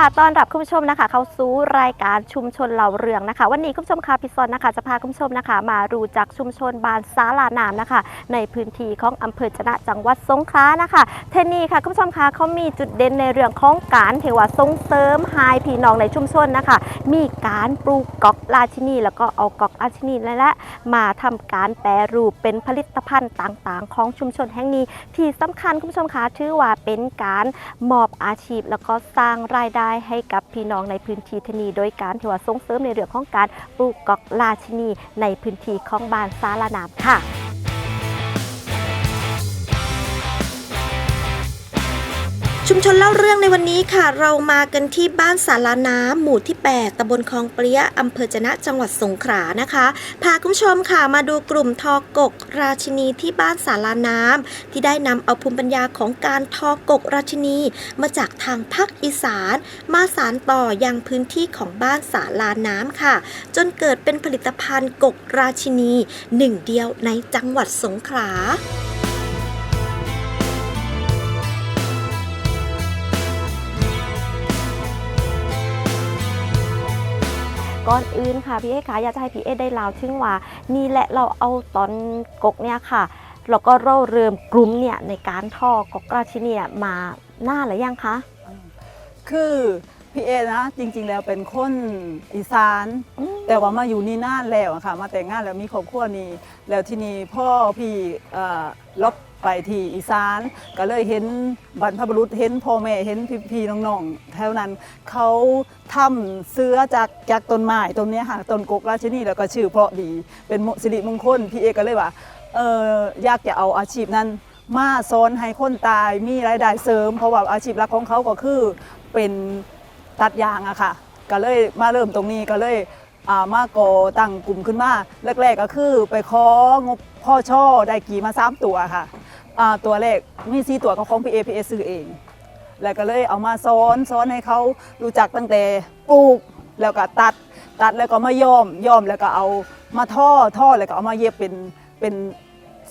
ค่ะตอนรับคุณผู้ชมนะคะ เข้าสู่รายการชุมชนเหล่าเรืองนะคะ วันนี้คุณผู้ชมค่ะพี่ซอนนะคะ จะพาคุณผู้ชมนะคะ มารู้จักชุมชนบานซาลานามนะคะ ในพื้นที่ของอำเภอจะนะจังหวัดสงขลานะคะเทนี่ค่ะคุณผู้ชมคะเขามีจุดเด่นในเรื่องของการเทวาส่งเสริมหายพี่น้องในชุมชนนะคะ มีการปลูกกอกราชินี แล้วก็เอากอกราชินีและละมาทำการแปรรูปเป็นผลิตภัณฑ์ต่างๆ ของชุมชนแห่งนี้ ที่สำคัญคุณผู้ชมคะถือว่าเป็นการมอบอาชีพแล้วก็สร้างรายได้ให้กับพี่น้องในพื้นที่ทนีโดยการที่ว่าส่งเสริมในเรื่องของการปลูกกอกราชินีในพื้นที่ของบ้านสารนามค่ะ ชุมชนเล่าเรื่องในวันนี้ค่ะ เรามากันที่บ้านสาราน้ำหมู่ที่ 8ตำบลคลองเปรี้ยอำเภอจนะจังหวัดสงขลานะคะ พาคุณผู้ชมค่ะมาดูกลุ่มทอกก ราชินีที่บ้านสาราน้ำที่ได้นำเอาภูมิปัญญาของการทอกกราชินี มาจากทางภาคอีสาน มาสานต่อยังพื้นที่ของบ้านสาราน้ำค่ะ จนเกิดเป็นผลิตภัณฑ์กกราชินีหนึ่งเดียวในจังหวัดสงขลา ก่อนอื่นค่ะพี่เอคะอยากจะให้พี่เอได้เล่าถึงว่า นี่แหละเราเอาตอนกกเนี่ยค่ะแล้วก็เราเริ่มกลุ่มเนี่ยในการทอกกราชินีเนี่ยมาหน้าหรือยังคะ คือ พี่เอนะจริงๆแล้วเป็นคนอีสานอืมแต่ว่ามาอยู่นี่นานแล้วอะค่ะ มาแต่งงานแล้วมีครอบครัวนี่แล้วที่นี่พ่อพี่เอ่อลบไปที่อีสาน ก็เลยเห็นบรรพบุรุษเห็นพ่อแม่เห็นพี่ๆน้องๆแถวนั้นเขาทำเสื้อจากจากต้นไม้ต้นเนี้ยค่ะต้นกกราชนีแล้วก็ชื่อเพราะดี เป็นสิริมงคลพี่เอก็เลยว่าเอออยากจะเอาอาชีพนั้น มาสอนให้คนตายมีรายได้เสริม เพราะว่าอาชีพหลักของเขาก็คือเป็น ตัดยางอะค่ะ ก็เลยมาเริ่มตรงนี้ก็เลยมาก่อตั้งกลุ่มขึ้นมาแรกๆก็คือไปของบพ่อช่อได้กี่มาสามตัวค่ะตัวแรกมีสีตัวก็ของพีเอพีเอซื้อเอง แล้วก็เลยเอามาสอนสอนให้เขารู้จักตั้งแต่ปลูกแล้วก็ตัดตัดแล้วก็มาย้อมย้อมแล้วก็เอามาท่อท่อแล้วก็เอามาเย็บเป็นเป็น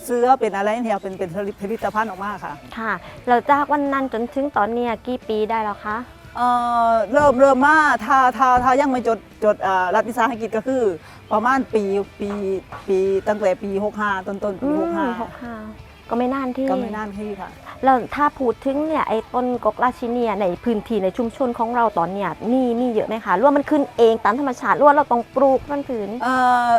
เสื้อเป็นอะไรเนี่ยเป็นเป็นผลิตภัณฑ์ออกมาค่ะ ค่ะ เราจากวันนั้นจนถึงตอนนี้กี่ปีได้แล้วคะ เอ่อเริ่มเริ่มมาถ้าถ้าถ้ายังไม่จดจดเอ่อรัฐวิสาหกิจก็คือ ประมาณปีปีปีตั้งแต่ปี 65 ต้นต้นๆปีอืมหก65ห้าก็ไม่นานที่ก็ไม่นานที่ค่ะ แล้วถ้าพูดถึงเนี่ยไอ้ต้นกกราชินียในพื้นที่ในชุมชนของเราตอนเนี้ยมีมีเยอะไหมคะหรือว่ามันขึ้นเองตามธรรมชาติหรือว่าเราต้องปลูกมันผืน เอ่อ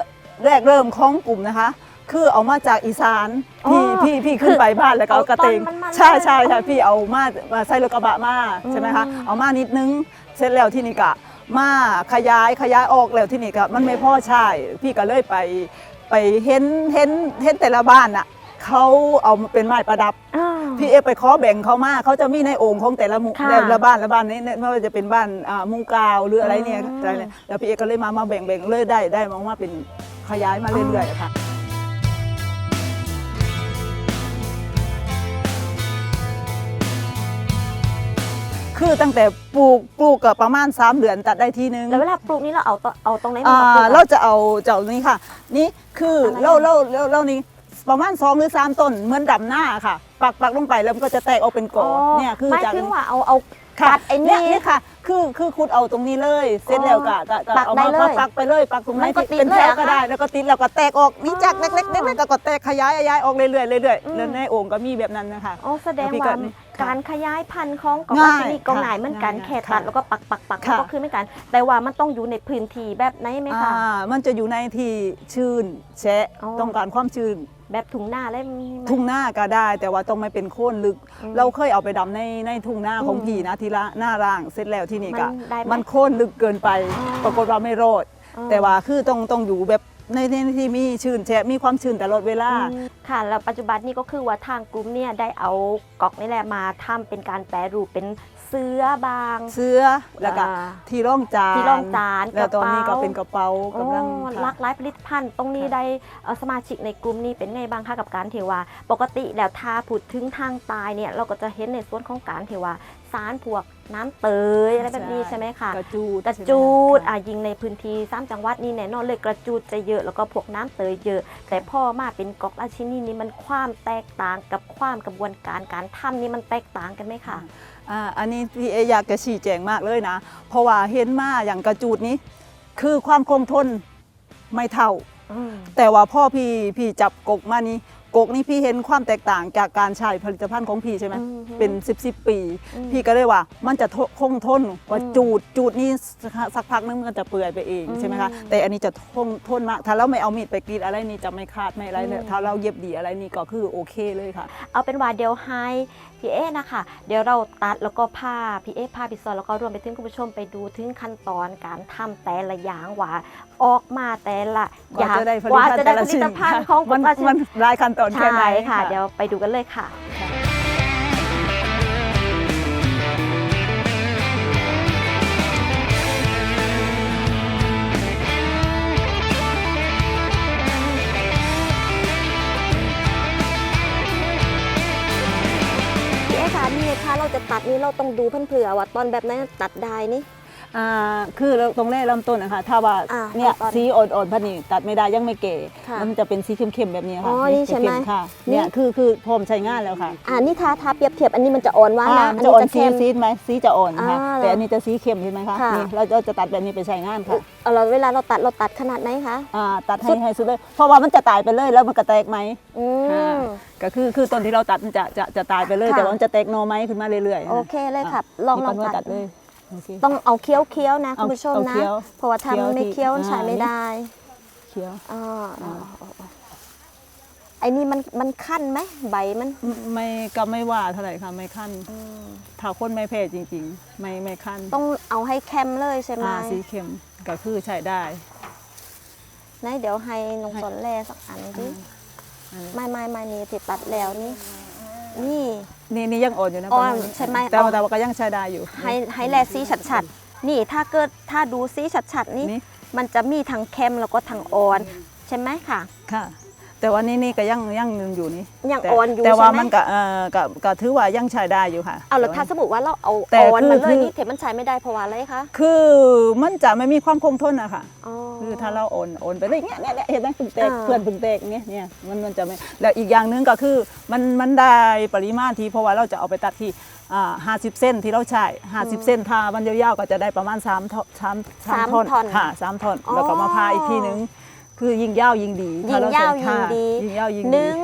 แรกเริ่มของกลุ่มนะคะ คือเอามาจากอีสานพี่อ๋อพี่พี่ขึ้นไปบ้านแล้วก็เอากระเตงเอาตอนมันๆใช่ใช่ใช่พี่เอามามาใส่รถกระบะมาใช่ไหมคะอืมเอามานิดนึงเสร็จแล้วที่นี่กะมาขยายขยายออกแล้วที่นี่ก็มันไม่พอใช่พี่ก็เลยไปไปเห็นเห็นเห็นแต่ละบ้านอะเขาเอามาเป็นไม้ประดับอ้าวพี่เอไปขอแบ่งเขามาเขาจะมีในโอ่งของแต่ละหมู่ค่ะแต่ละบ้านละบ้านนี้ไม่ว่าจะเป็นบ้านอ่าหมูกาวหรืออะไรเนี่ยอืมอะไรเนี่ยแล้วพี่เอก็เลยมามาแบ่งแบ่งเลยได้ได้มาว่าเป็นขยายมาเรื่อยๆค่ะ คือตั้งแต่ปลูกปลูกกับประมาณ 3 เดือนตัดได้ทีนึงแล้วเวลาปลูกนี่เราเอาตเอาตรงไหนมาอ่าปลูกอะ เราจะเอาเจ้านี้ค่ะ นี่คืออะไรอะเราเราเราเรานี่ประมาณ2หรือ3ต้นเหมือนดำหน้าค่ะ ปักปักลงไปแล้วมันก็จะแตกออกเป็นกอเนี่ยคือหมายจาก ถึงว่าเอาเอาค่ะตัดไอ้เนี่นี่ยเนี่ยค่ะ คือคือคุณเอาตรงนี้เลยเสร็จแล้วก็ก็ก็ปักเอาได้มาเลยปักไปเลยปักตรงไหนมันก็ที่ติดเป็นเลยแถวเหรอก็คะได้แล้วก็ติดแล้วก็แตกออกนี่จากอ๋เล็อกๆเล็กๆก็แตกขยายขยายออกเรื่อยๆเรื่อยอืม ๆแล้วในโอ่งก็มีแบบนั้นนะคะโอ้แสดงแล้วพี่ว่าก็นี่ค่ะ การขยายพันธุ์ของกอกง่ายราชินีก็ค่ะง่ายเหมือนกันง่ายแค่ค่ะตัดแล้วก็ปักปักปักค่ะก็คือไม่กัน แต่ว่ามันต้องอยู่ในพื้นที่แบบไหนไหมอ่าคะมันจะอยู่ในที่ชื้นแฉะอ๋อต้องการความชื้นแบบถุงหน้าแล้วมีไหมทุ่งหน้าก็ได้ แต่ว่าต้องไม่เป็นโค่นลึกอืมเราเคยเอาไปดำในในทุ่งหน้าของอืมพี่นะทีละหน้าร่างเสร็จแล้วที่นี่ก็มันได้ไหมมันโค่นลึกเกินไปอ๋อปรากฏว่าไม่รอดอ๋อแต่ว่าคือต้องต้องอยู่แบบ ในในที่มีชื้นแฉะมีความชื้นตลอดเวลาอืมค่ะแล้วปัจจุบันนี้ก็คือว่าทางกลุ่มเนี่ยได้เอากอกนี่แหละมาทำเป็นการแปรรูปเป็นเสื้อบาง เสื้อแล้วก็อ่าที่ร่องจานที่ร่องจานแล้วตอนนี้กก็ระเป๋าเป็นกระเป๋ากำลังโอ้ค่ะหลากหลายผลิตภัณฑ์ตรงนี้ค่ะได้เอ่อสมาชิกในกลุ่มนี้เป็นไงบ้างคะกับการเทวาปกติแล้วถ้าพูดถึงทางตายเนี่ยเราก็จะเห็นในส่วนของการเทวา สารพวกน้ำเตยอะไรแบบนี้ใช่ไหมคะกระจูดกระใช่ไหมจูดค่อะยิงในพื้นที่สามจังหวัดนี่แน่นอนเลยกระจูดจะเยอะแล้วก็พวกน้ำเตยเยอะ แต่พอมาเป็นกอกราชินีนี่มันความแตกต่างกับความกระบวนการการทำนี่มันแตกต่างกันไหมคะอ่าอันนี้พี่เออยากจะชี้แจงมากเลยนะ เพราะว่าเห็นมาอย่างกระจูดนี้ คือความคงทนไม่เท่าอืมแต่ว่าพ่อพี่พี่จับกกมานี้ กกนี่พี่เห็นความแตกต่างจากการใช้ผลิตภัณฑ์ของพี่ใช่ไหมอืมเป็น 10บสปี อืมพี่ก็เลยว่ามันจะทนคงทนกว่าอืมจูดจูดนี่สักสักพักนึงมันจะเปื่อยไปเองอืมใช่ไหมคะแต่อันนี้จะทนทนมากถ้าเราไม่เอามีดไปกรีดอะไรนี่จะไม่ขาดไม่อะไรเลยอืม ถ้าเราเย็บดีอะไรนี่ก็คือโอเคเลยค่ะ เอาเป็นว่าเดี๋ยวให้ พี่เอนะคะ เดี๋ยวเราตัดแล้วก็ผ้าพี่เอผ้าพี่ซอนแล้วก็รวมไปถึงคุณผู้ชมไปดูถึงขั้นตอนการทำแต่ละอย่างว่าออกมาแต่ละอกว่าย่างจะได้ผลิว่าตภัณฑ์จะได้แต่ละผลิชิ้นตภัณฑ์ของมันราชิมันรายขั้นตอนแค่ไหนใช่ค่ะ เดี๋ยวไปดูกันเลยค่ะ จะตัดนี่เราต้องดูเพื่อนเผื่อว่าตอนแบบนั้นตัดได้นี่ อ่าคือเราตรงแรกเริ่มต้นนะคะถ้าว่าอ่าเนี่ยตอนสีอ่อนๆพันนี่ตัดไม่ได้ยังไม่เก๋ค่ะมันจะเป็นสีเข้มๆแบบนี้อ๋ค่ะอนี่ใช่ไหมจะเข้ค่ะนี่ เนี่ยคือคือพร้อมใช้งานแล้วค่ะอ่านี่ทาทาเปรียบเทียบอันนี้มันจะอ่อนว่านะอ่ามันจะอ่อนสีเข้ม ซีดไหมสีจะอ่อนค่ะอ่าแต่อันนี้จะสีเข้มใช่ไหมคะค่ะ นี่เราเราจะตัดแบบนี้ไปใช้งานค่ะเอาเราเวลาเราตัดเราตัดขนาดไหนคะ อ่าตัดให้ให้สุดเลยเพราะว่ามันจะตายไปเลยแล้วมันก็แตกไหม อือ่าม ก็คือคือตอนที่เราตัดมันจะจะจะตายไปเลยค่ะ แต่ว่ามันจะแตกหนอไหมขึ้นมาเรื่อยๆโอเคเลยค่ะ ลองลองนี่ก็นวดตัตัดดเลย โอเค ต้องเอาเคี้ยวเคี้ยวๆนะเอาคุณผู้ชมเอานะ เคี้ยวเพราะว่าเคี้ยวทำไม่ที่เคี้ยวมันอ่าใช้ไม่นี่ได้เคี้ยวอ๋ออ๋ออ๋ออ๋อไอ้นี่มันมันขั้นไหมใบมันไม่ก็ไม่ว่าเท่าไหร่ค่ะไม่ขั้นถ้าคนไม่แพ้จริง ๆ ไม่ไม่ขั้นต้องเอาให้เข้มเลยใช่ไหมอ่าสีเข้มก็คือใช้ได้ไหนเดี๋ยวให้นงสนแลสักอันดิอันนี้ไม่ไม่ไม่นี่ที่ตัดแล้วนี่ นี่ นี่นี่ยังอ่อนอยู่นะอ่อนประาณนี้ใช่ไหมแต่ว่าเอา แต่ว่าก็ยังใช้ได้อยู่ ให้ให้แลสีชัดๆ นี่ถ้าเกิดถ้าดูสีชัดๆ นี่นี่ มันจะมีทั้งเข้มแล้วก็ทั้งอ่อน ใช่ไหมค่ะ ค่ะ แต่ว่านี่นี่ก็ยังยังอยู่นี่ยังแต่อ่อนอยู่แต่ว่าใช่ไหมมันก็เอ่อก็ก็ถือว่ายังใช้ได้อยู่ค่ะเอาแล้วถ้าสมมติว่าเราเอาแต่อ่อนคือมาเลคืยอนี่เทมันใช้ไม่ได้เพราะว่าอะไรคะคือมันจะไม่มีความคงทนอะค่ะอ๋อคือถ้าเราโอนโอนไปเลยเงี้ยเนี่ยเนี่ยเห็นไหมพึ่งแตกอ่าเพื่อนพึ่งแตกเงี้ยเนี่ยมันมันจะไม่แล้วอีกอย่างหนึงก็คือมันมันได้ปริมาณที่เพราะว่าเราจะเอาไปตัดที่อ่าห้าสิบเส้นที่เราใช้ห้าสิบเส้นถ้ามันยาวๆก็จะได้ประมาณ3ท่อนสามสามท่อนค่ะสามท่อนแล้วก็มาพาอีกทีนึง คือยิงยาวยิงดียิถ้างเรายาวใช้ยิงค่ะดียิงยาวยิงหดีนึ่ง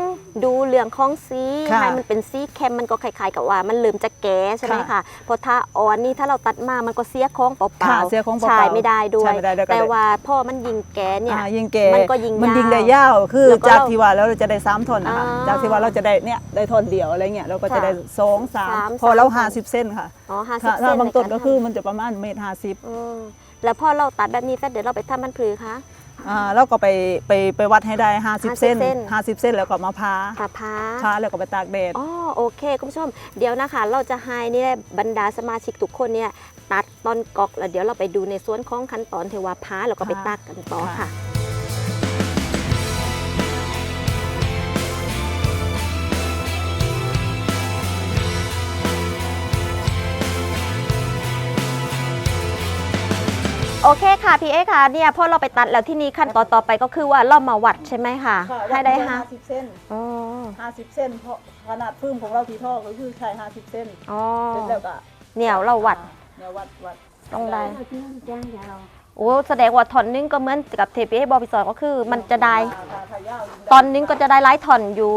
ดูเรื่องของสีค่ะให้มันเป็นสีเข้มมันก็คล้ายๆกับว่ามันลืมจะแก่ใช่ไหมค่ะคะเพราะถ้าอ่อนนี่ถ้าเราตัดมามันก็เสียของเปล่าค่ะๆเสียของเปล่าๆใช่ไม่ได้ด้วยใช่ไม่ได้ด้วยก็เลยแต่ว่าพอมันยิงแก่เนี่ยอ่ายิงแก่มันก็ยิงมันยิงยาวได้ยาวคือแล้วก็จากที่ว่าแล้วเราจะได้สามท่อนนะคะอ่าจากที่ว่าเราจะได้เนี่ยได้ท่อนเดียวอะไรเงี้ยเราก็จะค่ะได้สองสามสามพอเราสามห้าสิบเส้นค่ะอ๋อห้าสิบถ้าเซถ้านบางต้นใรก็คือทำมันจะประมาณเมตรห้าสิบอืมแล้วพอเราตัดแบบนี้เสร็จเดี๋ยวเราไปทำมันพลือคะ อ่าเราก็ไปไปไปวัดให้ได้ห้าสิบ50 เส้นเส้นห้าสิบเส้นแล้วก็มาพาผ่าพ้าพาแล้วก็ไปตากแดด อ๋อโอเคคุณผู้ชม เดี๋ยวนะคะ เราจะให้นี่แหละบรรดาสมาชิกทุกคนเนี่ยตัดตอนกอกแล้วเดี๋ยวเราไปดูในส่วนของขั้นตอนเทวาพ้าแล้วก็ไปค่ะตักกันต่อค่ะ โอเคค่ะพี่เอค่ะเนี่ยพอเราไปตัดแล้วที่นี่ขั้นตอนต่อไปก็คือว่าเรามาวัดใช่ไหมคะให้ได้ห้าสิบเส้นอ๋อห้าสิบเส้นเพราะขนาดฟืมของเราที่ท่อก็คือใช้ห้าสิบเส้นอ๋อเสร็จแล้วก็เนี่ยเราวัดเนี่ยวัดวัดต้องได้โอ้แสดงว่าถอนนึงก็เหมือนกับเทปให้บอพิสอนก็คือ มันจะได้ถ้าถ้ายาวตอนนึงก็จะได้หลายถอนอยู่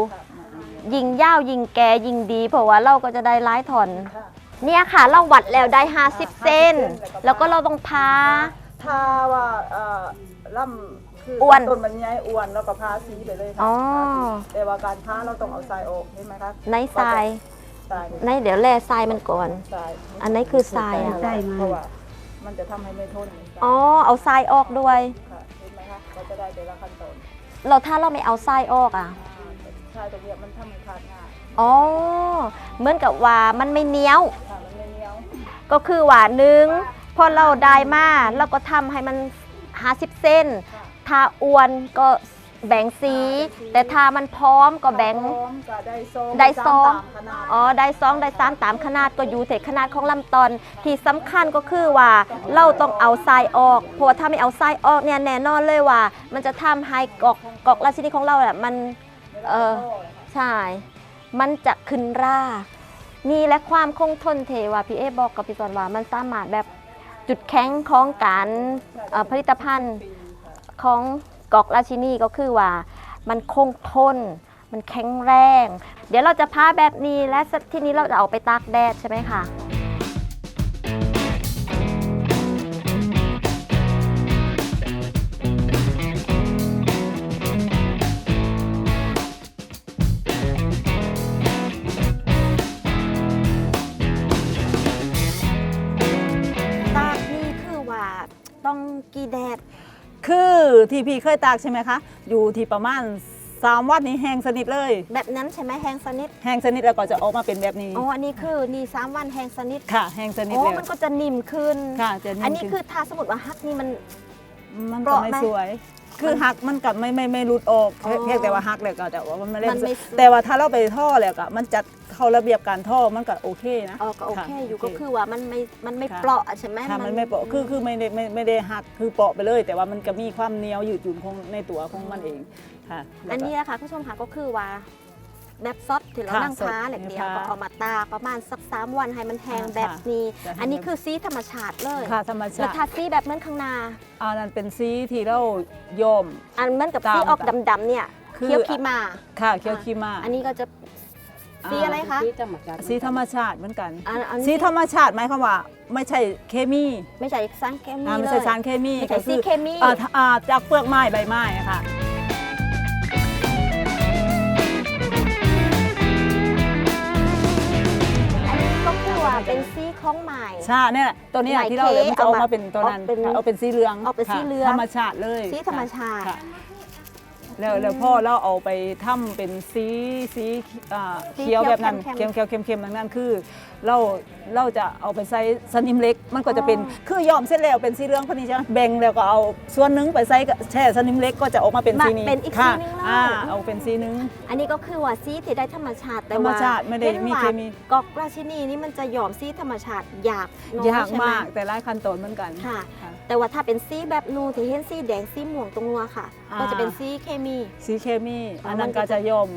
ยิงยาวยิงแกยิงดีเพราะว่าเราก็จะได้หลายถอนค่ะเนี่ยค่ะ เราวัดแล้วได้ 50เซนแล้แล้ววก็ก็เราต้องพา ถ้าว่าเอ่อล่ำคือคืออ้วนต้นมันใหญ่อ้วนแล้วก็พาสีไปเลยค่ะอ๋อพาสีแต่ว่าการพาเราต้องเอาทรายออกเห็นไหมคะในทรายทรายในเดี๋ยวแล่ทรายมันก่อน ทรายอันนี้คือทรายอะ เพราะว่ามันจะทำให้ไม่ทนอ๋อเอาทรายออกด้วย ค่ะเห็นไหมคะก็จะได้แต่ละขั้นตอนเราถ้าเราไม่เอาทรายออกอะทรายตรงเนี้ยมันทำให้ขาดง่ายอ๋อ เหมือนกับว่ามันไม่เหนียว ค่ะมันไม่เหนียวก็คือว่าหนึ่ง พอเราได้มาเราก็ทำให้มัน 50 เส้นค่ะถ้าอ้วนก็แบ่งสี แต่ถ้ามันพร้อมก็แบ่ง พร้อมก็ได้ซองได้ซอง ตามขนาดอ๋อได้สองได้สามตามขนาดก็อยู่แต่ขนาดของลำตอนที่สำคัญก็คือว่าเราต้องเอาทรายออกเพราะว่าถ้าไม่เอาทรายออกเนี่ยแน่นอนเลยว่า มันจะทำให้กอกกอกราชินีของเราอะมัน เออ ใช่ มันจะขึ้นรานี่และความคงทนเทว่าพี่เอบอกกับพี่สอนว่ามันสามารถแบบ จุดแข็งของการผลิตภัณฑ์ของกอกราชินีก็คือว่ามันคงทน มันแข็งแรง เดี๋ยวเราจะพาแบบนี้และที่นี้เราจะเอาไปตากแดดใช่ไหมคะ ที่พี่เคยตากใช่ไหมคะ อยู่ที่ประมาณ3วันนี้แห้งสนิทเลย แบบนั้นใช่ไหมแห้งสนิทแห้งสนิทแล้วก็จะออกมาเป็นแบบนี้อ๋ออันนี้คือนี่สามวันแห้งสนิทค่ะ แห้งสนิทอ๋อแล้วมันก็จะนิ่มขึ้นค่ะจะมอันนี้ขึ้คือถ้าสมมติว่าฮักนี่มัน มันเปก็ราะไม่ไหมสวย คือหักมันกับไม่ไม่ไม่รุดออกอ๋อเพียงแต่ว่าหักแล้วก็แต่ว่ามันไม่เล่มันไม่สวยแต่ว่าถ้าเราไปท่อแล้วก็มันจัดเข้าระเบียบการท่อมันก็โอเคนะอ๋อก็โอเคค่ะอยู่โอก็เคคือว่ามันไม่มันไม่ค่ะ เปราะใช่ไหมค่ะมันไม่เปาะคือคือไม่ได้ไม่ไม่ได้หักคือเปาะไปเลย แต่ว่ามันก็มีความเหนียวอยู่จุนของในตัวของมันเองค่ะแล้วก็ อันนี้นะคะผู้ชมค่ะก็คือว่า แบบซดที่เราค่ะนั่งท้าสดเหล็กเดียวค่ะก็เอามาตากประมาณสักสามวันให้มันแห้งค่ะแบบนี้ จะทำอันนี้คือซีธรรมชาติเลยค่ะธรรมแล้วชาติทาซีแบบเหมือนข้างหน้าอันนั้นเป็นซีที่เราย่อมอันเหมือนกับตามซีออกดำๆเนี่ยคือ เคี้ยวขีมาค่ะเคียวคีมาอันนี้ก็จะ ซีอะไรคะสีธรรมชาติเหมือนกันอันอันสีธรรมชาติหมายความว่า ไม่ใช่เคมีไม่ใช่สารเคมีอ่าไม่เลใช่ย สารเคมีไม่ใช่ก็คือสีเคมี อ่าถ้าอ่าจากเปลือกไม้ใบไม้อะค่ะ เป็นซีของใหม่ ใช่เนี่ยแหละตัวนี้แหละไหนที่เราเลยมันจะออกเอามามาเป็นตัวนั้นออกเป็นค่ะเอาเป็นสีเหลืองออกเป็นสีค่ะเหลือง ธรรมชาติเลยสีธรรมชาติ ค่ะ แล้วแล้วพ่อเราเอาไปทำเป็นสีสีอ่าสีเขียวแบบนั้นเขีเขียยววเขียวเข้มๆนั้นๆคือเราเราจะเอาไปใส่สนิมเล็ก มันก็จะเป็นอ๋อคือยอมเสร็จแล้วเป็นสีเหลืองพอดีใช่ไหมแบ่งแล้วก็เอาส่วนหนึงไปใส่กับแช่สนิมเล็กก็จะออกมาเป็นมาสีนี้เป็นอีกค่ะสีหนึ่งเลยอ่าเอาเป็นสีหนึง อันนี้ก็คือว่าซีที่ได้ธรรมชาติแต่ธรรมว่าชาติไม่ได้ห็นมีว่าเคมีกอกราชินีนี่มันจะหยอมซีธรรมชาติยากเนอะยากใช่ไหมากแต่หลายขั้นตอนเหมือนกันค่ะค่ะ แต่ว่าถ้าเป็นซีแบบนูที่เห็นซีแดงซีม่วงตรงนัวค่ะ อ่า ก็จะเป็นซีเคมี สีเคมีอ๋ออัอันนั้นมันก็ก็จะยอม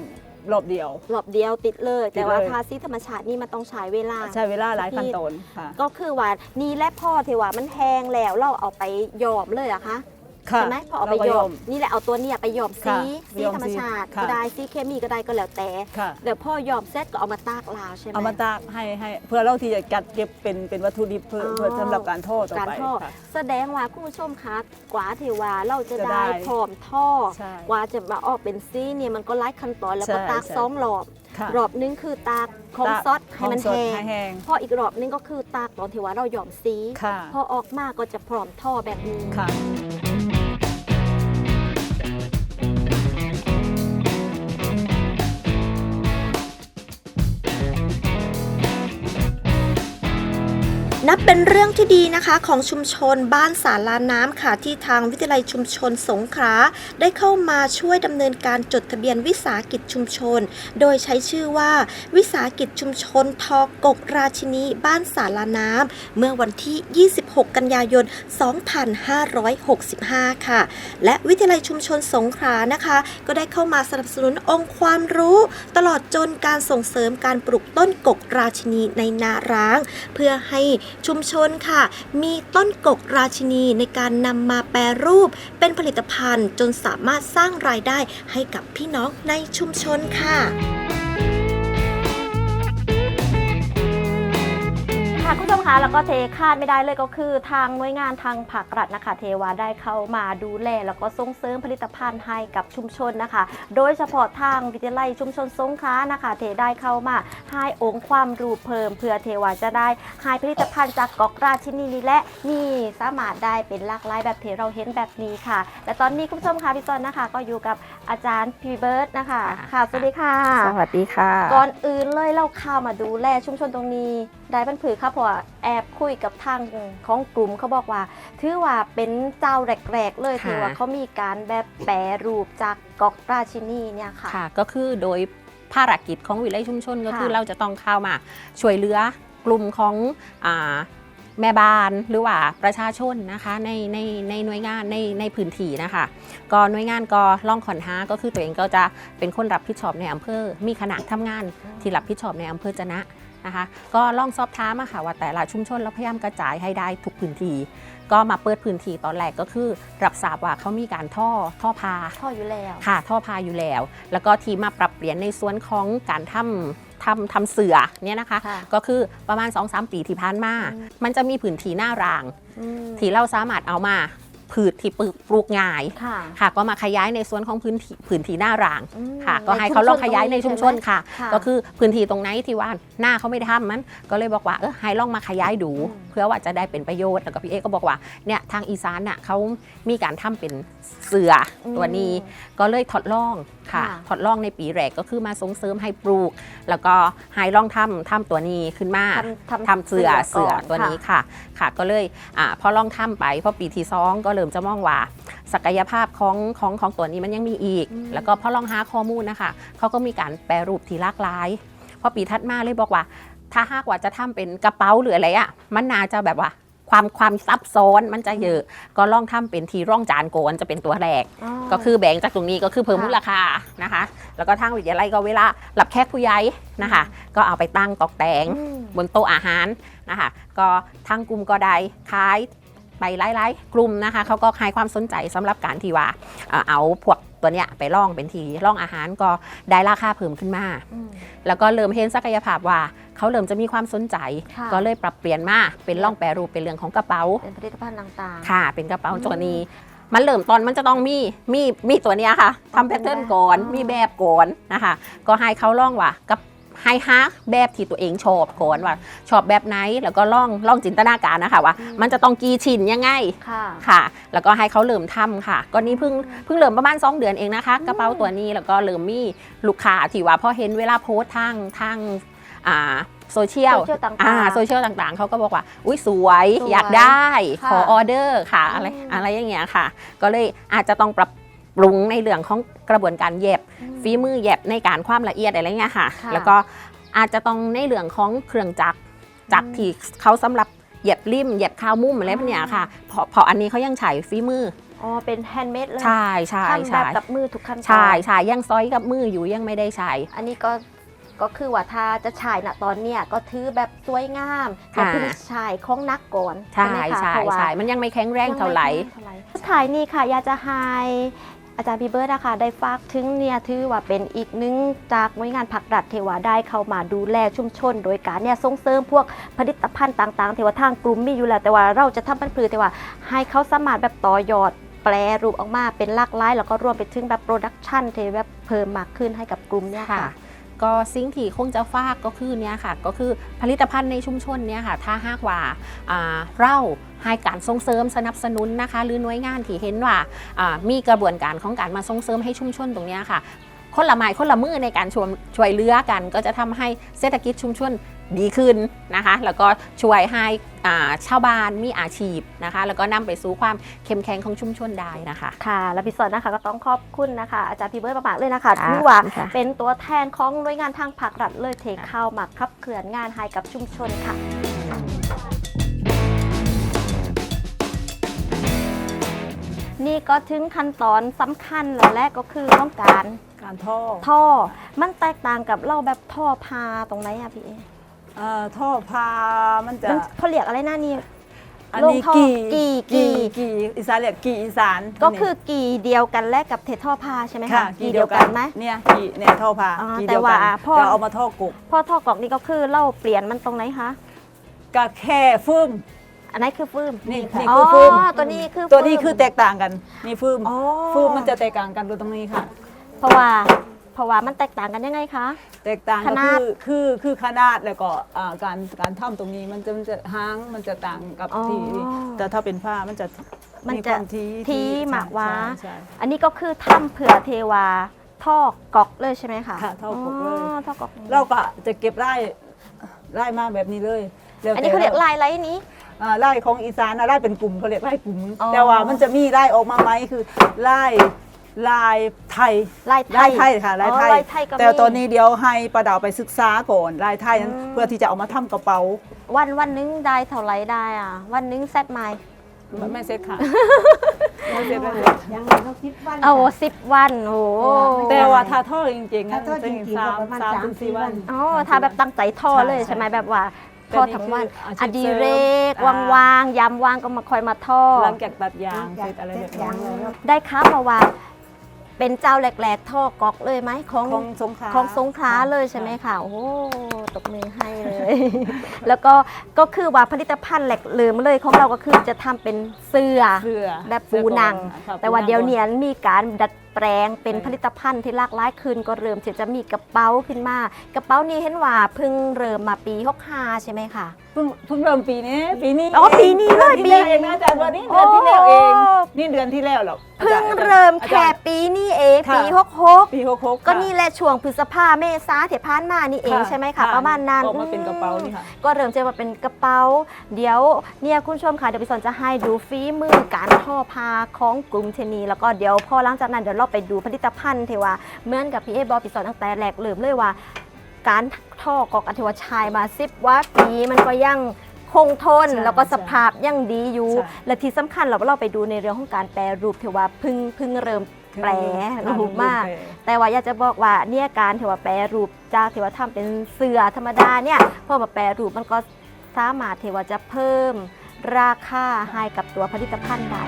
รอบเดียว หลบเดียวติดเลย ติดเลย แต่ว่าทาซีธรรมชาตินี่มันต้องใช้เวลา ใช้เวลาหลายขั้นตอนค่ะ ก็คือว่านี่และพ่อที่ว่ามันแห้งแล้วเราเอาไปหยอมเลยเหรอะคะค่ะ ใช่ไหมพอเอาไปเราก็หยอมนี่แหละเอาตัวเนี้ยไปหยอมซีค่ะซีหยอมธรรมชาติค่ะก็ได้ซีเคมีก็ได้ก็แล้วแต่ค่ะเดี๋ยวพ่อหยอมเสร็จก็เอามาตากลาวใช่ไหมเอามาตากให้ให้เพื่อเราที่จะกัดเก็บเป็นเป็นวัตถุดิบเพื่ออ๋อเพื่อสำหรับการทอดต่อการไปท่อค่ะแสดงว่าคุณผู้ชมคะกว่าที่ว่าเราจะจะได้ได้พร้อมท่อใช่กว่าจะมาออกเป็นซีเนี่ยมันก็ไล่ขั้นตอนแล้วก็ใช่ตากใช่สองรอบค่ะรอบนึงคือตากของตากซอสให้มันของสดแห้ให้งแห้งพออีกรอบนึงก็คือตากตอนที่ว่าเราหยอมซีค่ะพอออกมาก็จะพร้อมท่อแบบนี้ นับเป็นเรื่องที่ดีนะคะของชุมชนบ้านสาลาน้ำค่ะที่ทางวิทยาลัยชุมชนสงขลาได้เข้ามาช่วยดำเนินการจดทะเบียนวิสาหกิจชุมชน โดยใช้ชื่อว่า วิสาหกิจชุมชนทอกกราชินี บ้านสาลาน้ำเมื่อวันที่ 26 กันยายน 2565 ค่ะ และวิทยาลัยชุมชนสงขลานะคะ ก็ได้เข้ามาสนับสนุนองค์ความรู้ ตลอดจนการส่งเสริมการปลูกต้นกกราชินีในนาร้าง เพื่อให้ชุมชนค่ะ มีต้นกกราชินีในการนำมาแปรรูปเป็นผลิตภัณฑ์จนสามารถสร้างรายได้ให้กับพี่น้องในชุมชนค่ะ ชมคะแล้วก็เทคาดไม่ได้เลยก็คือ ทางหน่วยงานทางภาครัฐนะคะ เทวาได้เข้ามาดูแลแล้วก็ส่งเสริมผลิตภัณฑ์ให้กับชุมชนนะคะ โดยเฉพาะทางวิทยาลัยชุมชนสงขลานะคะ เทได้เข้ามาให้องค์ความรู้เพิ่ม เพื่อเทวาจะได้ให้ผลิตภัณฑ์จากกอกราชินีนี้และนี่สามารถได้เป็นหลากหลายแบบที่เราเห็นแบบนี้ค่ะ และตอนนี้คุณผู้ชมค่ะพี่ซอนนะคะ ก็อยู่กับอาจารย์พีเบิร์ดนะคะค่ะสวัสดีค่ะ สวัสดีค่ะก่อนอื่นเลยเราเข้ามาดูแลชุมชนตรงนี้ ได้บันผือค่ะเพราะว่าแอบคุยกับทางของกลุ่มเขาบอกว่า ถือว่าเป็นเจ้าแรก ๆ เลยค่ะถือว่าเขามีการแบบแปรรูปจากกอกราชินีเนี่ยค่ะ ค่ะ ก็คือโดยภารกิจของวิเลยชุมชนก็ค่ะคือเราจะต้องเข้ามาช่วยเหลือกลุ่มของอาแม่บ้านหรือว่าประชาชนนะคะในในในหน่วยงานในในพื้นที่นะคะก็หน่วยงานก็ล่องขอนหาก็คือตัวเองก็จะเป็นคนรับผิดชอบในอำเภอ มีคณะทำงานที่รับผิดชอบในอำเภอจะนะ นะคะ ก็ลองสอบถามอะค่ะว่าแต่ละชุมชนเราพยายามกระจายให้ได้ทุกพื้นที่ก็มาเปิดพื้นที่ตอนแรกก็คือ รับทราบว่าเขามีการท่อท่อพาพ่ออยู่แล้วค่ะ ท่อพาอยู่แล้ว แล้วก็ที่มาปรับเปลี่ยนในส่วนของการทำทำทำเสือเนี่ยนะคะค่ะก็คือประมาณ 2-3 ปีที่ผ่านมาอืมมันจะมีพื้นที่หน้ารางอืมที่เราสามารถเอามา พืชที่ปลูกปลูกง่ายค่ะ ค่ะ ก็มาขยายในส่วนของพื้นที่พื้นที่หน้ารางอืมค่ะ ก็ให้เขาลองขยายในชุมชนใไหค่ะ ค่ะก็คือพื้นที่ตรงไหนที่ว่าหน้าเขาไม่ได้ทำมัน ก็เลยบอกว่าเออให้ลองมาขยายดู อืม เพื่อว่าจะได้เป็นประโยชน์แล้วก็พี่เอก็บอกว่าเนี่ยทางอีสานน่ะเขามีการทำเป็นเสือตัวนี้ก็เลยทดลองค่ะค่ะ ทดลองในปีแรกก็คือมาส่งเสริมให้ปลูก แล้วก็ให้ลองทำทำตัวนี้ขึ้นมา ทำทำเสือเสือก่ตัวนี้ค่ะค่ะค่ะก็เลยอ่าพอลองทำไปพอปีที่สองก็เริ่มจะมองว่าศักยภาพของของของตัวนี้มันยังมีอีกอืมแล้วก็พอลองหาข้อมูลนะคะ เขาก็มีการแปรรูปที่หลากหลาย พอปีถัดมาเลยบอกว่า ถ้าหากว่าจะทำเป็นกระเป๋าหรืออะไรอะมันน่าจะแบบว่าความความซับซ้อนมันจะเยอะ ก็ลองทำเป็นทีร่องจานโกนจะเป็นตัวแรกอ๋อก็คือแบ่งจากตรงนี้ก็คือเพิ่มค่ะมูลค่านะคะ แล้วก็ทางวิทยาลัยก็เวลารับแขกผู้ใหญ่นะคะ ก็เอาไปตั้งตกแต่งอืมบนโต๊ะอาหารนะคะ ก็ทางกลุ่มก็ได้ขาย ไปหลายๆ กลุ่มนะคะ เขาก็ให้ความสนใจสำหรับการที่ว่าเอ่อเอาพวกตัวเนี้ยไปล่องเป็นทีล่องอาหารก็ได้ราคาเพิ่มขึ้นมาอืมแล้วก็เริ่มเห็นศักยภาพว่าเขาเริ่มจะมีความสนใจค่ะก็เลยปรับเปลี่ยนมาเป็นล่องแปรรูปเป็นเรื่องของกระเป๋า เป็นผลิตภัณฑ์ต่างๆ ค่ะ เป็นกระเป๋าอืมตัวนี้มันเริ่มต้นมันจะต้องมีมีมีตัวเนี้ยค่ะทำแพทเทิร์นก่อนอ๋อมีแบบก่อนนะคะ ก็ให้เขาล่องว่ากับ ให้ฮักแบบที่ตัวเองชอบก่อนว่าชอบแบบไหนแล้วก็ล่องล่องจินตนาการนะคะว่า มันจะต้องกี่ชิ้นยังไงค่ะ ค่ะ แล้วก็ให้เขาเริ่มทำค่ะ ก็นี่เพิ่งเพิ่งเริ่มประมาณ2เดือนเองนะคะ กระเป๋าตัวนี้แล้วก็เริ่มมีลูกค้าที่ว่าพอเห็นเวลาโพสต์ทางทางอ่าโซเชียลโซเชียลต่างๆอ่าโซเชียลต่างๆ เขาก็บอกว่า อุ้ยสวยสวยอยากได้ค่ะขอออเดอร์ค่ะ อะไรอืมอะไรอย่างเงี้ยค่ะ ก็เลยอาจจะต้องปรับ ปรุงในเรื่องของกระบวนการเย็บฝีมือเย็บในการความละเอียดอะไรเงี้ยค่ะ ค่ะ แล้วก็อาจจะต้องในเรื่องของเครื่องจักรจักรอืมที่เขาสำหรับเย็บริมเย็บข้าวมุมอะไรพวกเนี้ยค่ะเพราะเพราะอันนี้เขายังใช้ฝีมืออ๋อเป็นแฮนด์เมดเลยใช่ใช่ทำแบใช่บกับมือทุกขั้นตอนใช่ใช่ยังซอยกับมืออยู่ยังไม่ได้ใช้ อันนี้ก็ก็คือว่าถ้าจะฉายณตอนเนี้ยก็ถือแบบสวยงามค่ะอย่าเพิ่งฉายของนักก่อนใช่ไหมคะใช่เพราะว่า ใช่มันยังไม่แข็งแรงเท่าไหร่ ยังม่เท่าไหร่ถ่ายนี่ค่ะอยากจะให้ อาจารย์พีเบิร์ดนะคะได้ฝากถึงเนี่ยถือว่าเป็นอีกหนึ่งจากหน่วยงานผักรัฐเทวาได้เข้ามาดูแลชุมชน โดยการเนี่ยส่งเสริมพวกผลิตภัณฑ์ต่างๆเทวาทางกลุ่มมีอยู่แล้วแต่ว่าเราจะทำเป็นพือแต่ว่าให้เขาสามารถแบบต่อยอดแปลรูปออกมาเป็นหลากหลายแล้วก็รวมไปถึงแบบโปรดักชันที่แบบเพิ่มมากขึ้นให้กับกลุ่มเนี่ยค่ะ ก็สิ่งที่คงจะฝากก็คือเนี่ยค่ะ ก็คือผลิตภัณฑ์ในชุมชนเนี่ยค่ะ ถ้าหากว่าเรา ให้การส่งเสริมสนับสนุนนะคะ หรือหน่วยงานที่เห็นว่าอ่ามีกระบวนการของการมาส่งเสริมให้ชุมชนตรงเนี้ยค่ะคนละไม้คนละมือในการช่วยช่วยเหลือกัน ก็จะทำให้เศรษฐกิจชุมชนดีขึ้นนะคะ แล้วก็ช่วยให้อ่าชาวบ้านมีอาชีพนะคะ แล้วก็นำไปสู่ความเข้มแข็งของชุมชนได้นะคะ ค่ะ และพี่สอนนะคะก็ต้องขอบคุณนะคะ อาจารย์พีเบิร์ดมากๆเลยนะคะค่ะที่ว่าขอบคุณค่ะเป็นตัวแทนของหน่วยงานทางภาครัฐเลยเทเข้ามาขับเคลื่อนงานให้กับชุมชนค่ะ นี่ก็ถึงขั้นตอนสำคัญแล้วแรกก็คือต้องการการท่อท่อมันแตกต่างกับเราแบบท่อพาตรงไหนอะพี่เอเอ่อท่อพามันจะมันเขาเรียกอะไรนะนี่อันลงนี้ท่อกี่กี่กี่กี่กี่อีสานเรียกกี่อีสานก็คือกี่เดียวกันแลกกับเทท่อพาใช่ไหมค่ะคะกี่เดียวกันไหมเนี่ยกี่เนี่ยท่อพาอ๋อกี่แต่เดียวกันว่าพ่อจะเอามาท่อกบพอท่อกล่องนี่ก็คือเราเปลี่ยนมันตรงไหนคะก็แค่ฟืม อันนั้นคือฟืมนี่ค่ะนี่คือฟืมตัวนี้คือตัวนี้ฟืมคือแตกต่างกันนี่ฟืมอ๋อฟืมมันจะแตกต่างกันดูตรงนี้ค่ะ เพราะว่าเพราะว่ามันแตกต่างกันยังไงคะ แตกต่างขก็นาคืดอคือคือขนาดแล้วก็อ่าการการทำตรงนี้มันจะมันจะห้างมันจะต่างกับอ๋อที่แต่ถ้าเป็นผ้ามันจะมันจะควาทีทีที่หมากว้าใช่ใช่อันนี้ก็คือถ้ำเผื่อเทวาท่อกอกเลยใช่ไหมคะค่ะท่อกอกเลยท่อกอกเราก็จะเก็บไร่ไร่มาแบบนี้เลยแล้วอันนี้เขาเรียกแต่ลายไรนี้ อ่าไร่ของอีสานนะไร่เป็นกลุ่มเขาเรียกไร่กลุ่ม อ๋อ แต่ว่ามันจะมีไร่ออกมาไหมคือไร่ลายไทยลายไทลายยไทยค่ะลายไทอ๋ยอลายไทยก็มีแต่ตอนนี้เดี๋ยวให้ประดาวไปศึกษาก่อนลายไทยนั้นอืม เพื่อที่จะเอามาทำกระเป๋าวันวันนึงได้เท่าไรได้อะ วันนึงเซตไมล์ไม่เซ็ตค่ะไม่เซ็ตไม่เซ็ต ยังไม่ต้องคิดวันเอาสิบวันโอ้โหแต่ว่าถ้าท่อจริงๆถ้านะท่อจริงๆสามก็ประมาณสามสามถึงสี่สี่วัวันนอ๋อถ้าแบบตั้งใจท่อเลยใช่ ใช่ไหมใช่แบบว่าแต่ ท่อนี่ทั้งวันคืออาชีพอดีเรก เสริม ว่างๆยามว่างก็มาคอยมาท่อหลังจากตัดยางเสร็จอะไรแบบยางนี้เลยได้ครับมาว่าเป็นเจ้าแหลกๆท่อกอกเลยไหมของของสงขลาของสงขลาเลยใช่ไหมคะ โอ้โหตบมือให้เลย แล้วก็ก็คือว่าผลิตภัณฑ์แหลกเหลืมเลยของเราก็คือจะทำเป็นเสื้อ เสื้อแบบปูหนัง เสื้อก่อนค่ะแต่ว่าปูหงเดี๋ยวเนี้มีการดัด แปลงเป็นใช่ผลิตภัณฑ์ที่หลากหลายขึ้นก็เริ่มที่จะมีกระเป๋าขึ้นมา กระเป๋านี้เห็นว่าเพิ่งเริ่มมาปี65ใช่ไหมคะ เพิ่งเพิ่งเริ่มปีนี้ ปีนี้อ๋อปีนี้เลยดือนที่แล้วปีเองนะอาจารย์วันนี้เดือนที่แล้วเอง โอ้ นี่เดือนที่แล้วหรอกเพิ่งอาจารย์ เริ่มอาจารย์แค่ปีนี้เองค่ะ ปีปีหกหก66ก็นี่แหละช่วงพฤษภาเมษาเถพานมานี่เองใช่ไหมคะประมาณนั้นออกมาเป็นกระเป๋านี่ค่ะ ก็เริ่มจะมาเป็นกระเป๋า เดี๋ยวเนี่ยคุณผู้ชมค่ะเดี๋ยวพี่สอนจะให้ดูฝีมือการทอผ้าของกลุ่มเทนีแล้วก็เดี๋ยวพอหลังจากนั้นเดี๋ยวเราไปดูผลิตภัณฑ์เทว่าเหมือนกับพี่เอบอกพี่สอนตั้งแต่แรกเริ่มเลยว่า การทอกอกอันเทวาชายมาสิบว่าปีมันก็ยังคงทนใช่แล้วก็สภาพยังดีอยู่ใช่และที่สำคัญเราเราไปดูในเรื่องของการแปรรูปเทว่าเพึ่งเพึ่งเริ่มแปรรูปมาก แต่ว่าอยากจะบอกว่าเนี่ยการถือว่าแปรรูปจากถือว่าทำเป็นเสือธรรมดาเนี่ยพอมาแปรรูปมันก็สามารถถือว่าจะเพิ่มราคาให้กับตัวผลิตภัณฑ์ได้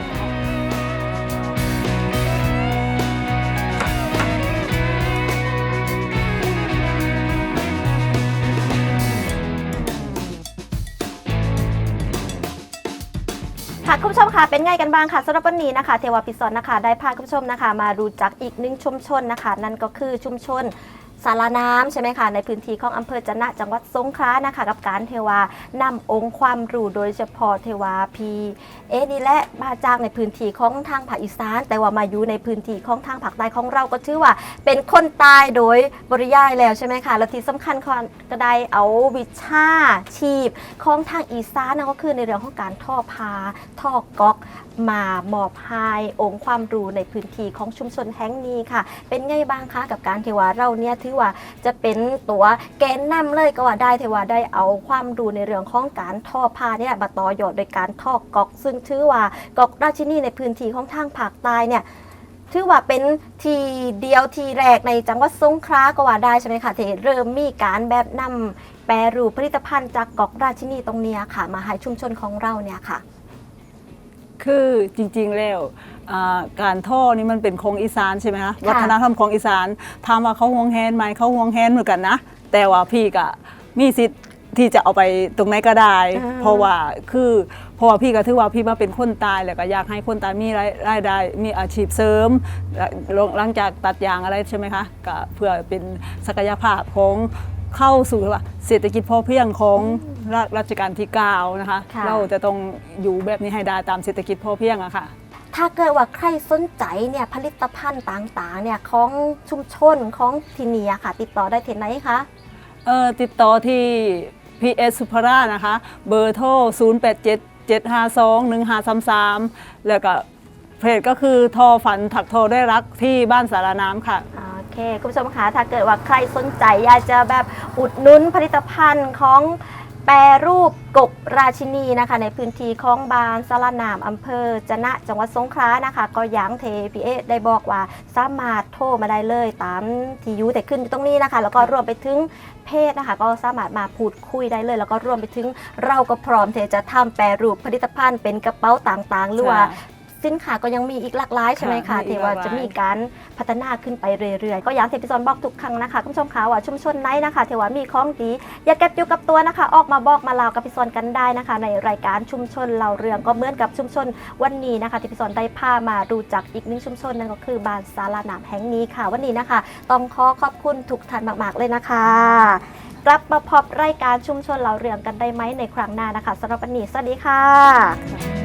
ค่ะคุณผู้ชมค่ะเป็นไงกันบ้างค่ะสำหรับวันนี้นะคะ เทวาพิศรนะคะ ได้พาคุณผู้ชมนะคะ มารู้จักอีกหนึ่งชุมชนนะคะ นั่นก็คือชุมชน สารน้ำใช่ไหมคะในพื้นที่ของอำเภอจะนะจังหวัดสงขลานะคะ กับการเทวานำองค์ความรู้โดยเฉพาะเทวาพีเอ๊ะนี่แหละมาจากในพื้นที่ของทางภาคอีสาน แต่ว่ามาอยู่ในพื้นที่ของทางภาคใต้ของเราก็ชื่อว่า เป็นคนตายโดยบริยายแล้วใช่ไหมคะแล้วที่สำคัญก็ได้เอาวิชาชีพของทางอีสานนะก็คือในเรื่องของการท่อผ้าท่อก๊อกมามอบให้องค์ความรู้ในพื้นที่ของชุมชนแห่งนี้ค่ะ เป็นไงบ้างคะกับการเทว่าเราเนี่ยถือว่าจะเป็นตัวแกนนำเลยก็ว่าได้เทว่าได้เอาความรู้ในเรื่องของการทอผ้าเนี่ยมาต่อยอดโดยการทอกกอก ซึ่งถือว่ากอกราชินีในพื้นที่ของทางภาคใต้เนี่ยถือว่าเป็นทีเดียวทีแรกในจังหวัดสงขลาก็ว่าได้ใช่ไหมคะที่เริ่มมีการแบบนำแปรรูปผลิตภัณฑ์จากกอกราชินีตรงเนี้ยค่ะ มาให้ชุมชนของเราเนี่ยค่ะ คือจริงๆแล้ว อ่าการท่อนี่มันเป็นของอีสานใช่ไหมคะวัฒนธรรมของอีสานถามว่าเขาห่วงแฮนไหมเขาห่วงแฮนเหมือนกันนะ แต่ว่าพี่ก็มีสิทธิ์ที่จะเอาไปตรงไหนก็ได้ อ่า เพราะว่าคือเพราะว่าพี่ก็ถือว่าพี่มาเป็นคนตายแล้วก็อยากให้คนตายมีรายรายได้มีอาชีพเสริมหลังหลังจากตัดยางอะไรใช่ไหมคะก็เพื่อเป็นศักยภาพของเข้าสู่ว่าเศรษฐกิจพอเพียงของรัชรัชกาลที่9นะคะ ค่ะ เราจะต้องอยู่แบบนี้ให้ได้ตามเศรษฐกิจพอเพียงอะค่ะ ถ้าเกิดว่าใครสนใจเนี่ยผลิตภัณฑ์ต่างๆเนี่ยของชุมชนของที่นี่อะค่ะ ติดต่อได้ที่ไหนคะเอ่อติดต่อที่ PS สุภรานะคะ เบอร์โทร 087 752 1533 แล้วก็เพจก็คือทอฝันถักทอได้รักที่บ้านสารน้ำค่ะโอเค คุณผู้ชมคะถ้าเกิดว่าใครสนใจอยากจะแบบอุดหนุนผลิตภัณฑ์ของ แปรรูปกบราชินีนะคะ ในพื้นที่คลองบานสารนามอำเภอจะนะจังหวัดสงขลานะคะ ก็ยังเทพีเอได้บอกว่าสามารถโทรมาได้เลยตามที่ยูแต่ขึ้นตรงนี้นะคะ แล้วก็รวมไปถึงเพศนะคะ ก็สามารถมาพูดคุยได้เลย แล้วก็รวมไปถึงเราก็พร้อมที่จะทำแปรรูปผลิตภัณฑ์เป็นกระเป๋าต่างๆหรือว่า สินค้าก็ยังมีอีกหลากหลายใช่ไหมค่ะคะมีอีกที่ว่าหลากหลายจะมีการพัฒนาขึ้นไปเรื่อยๆ ก็อย่างที่พี่ซอนบอกทุกครั้งนะคะคุณผู้ชมคะว่าชุมชนไหนนะคะที่ว่ามีของดี อย่าเก็บอยู่กับตัวนะคะ ออกมาบอกมาเล่ากับพี่ซอนกันได้นะคะ ในรายการชุมชนเล่าเรื่องก็เหมือนกับชุมชนวันนี้นะคะ ที่พี่ซอนได้พามาดูจากอีกหนึ่งชุมชนนั่นก็คือบ้านสาราหนามแห่งนี้ค่ะ วันนี้นะคะ ต้องขอขอบคุณทุกท่านมาก ๆ เลยนะคะ กลับมาพบรายการชุมชนเล่าเรื่องกันได้ไหมในครั้งหน้านะคะสำหรับวันนี้สวัสดีค่ะ